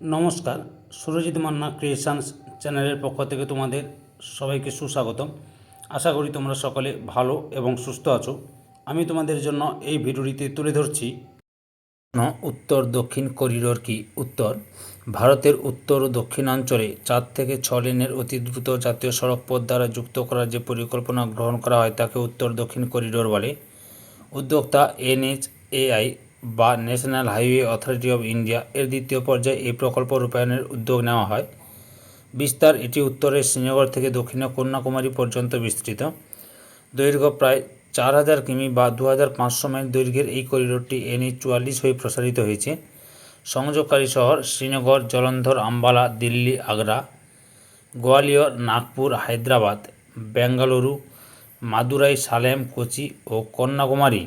নমস্কার, সুরজিৎ মান্না ক্রিয়েশনস চ্যানেলের পক্ষ থেকে তোমাদের সবাইকে সুস্বাগতম। আশা করি তোমরা সকলে ভালো এবং সুস্থ আছো। আমি তোমাদের জন্য এই ভিডিওটিতে তুলে ধরছি উত্তর, দক্ষিণ, করিডোর কি? উত্তর, ভারতের উত্তর ও দক্ষিণাঞ্চলে চার থেকে ছ লেনের অতি দ্রুত জাতীয় সড়ক পথ দ্বারা যুক্ত করার যে পরিকল্পনা গ্রহণ করা হয় তাকে উত্তর দক্ষিণ করিডোর বলে। উদ্যোক্তা এনএইচএআই বা National Highway Authority of India এর দ্বিতীয় পর্যায়ে এই প্রকল্প রূপায়ণের উদ্যোগ নেওয়া হয়। বিস্তার, এটি উত্তরে শ্রীনগর থেকে দক্ষিণে কন্যাকুমারী পর্যন্ত বিস্তৃত। দৈর্ঘ্য প্রায় চার হাজার কিমি বা দু হাজার পাঁচশো মাইল দৈর্ঘ্যের এই করিডোরটি এনএইচ চুয়াল্লিশ হয়ে প্রসারিত হয়েছে। সংযোগকারী শহর শ্রীনগর, জলন্ধর, আম্বালা, দিল্লি, আগ্রা, গোয়ালিয়র, নাগপুর, হায়দ্রাবাদ, বেঙ্গালুরু, মাদুরাই, সালেম, কোচি ও কন্যাকুমারী।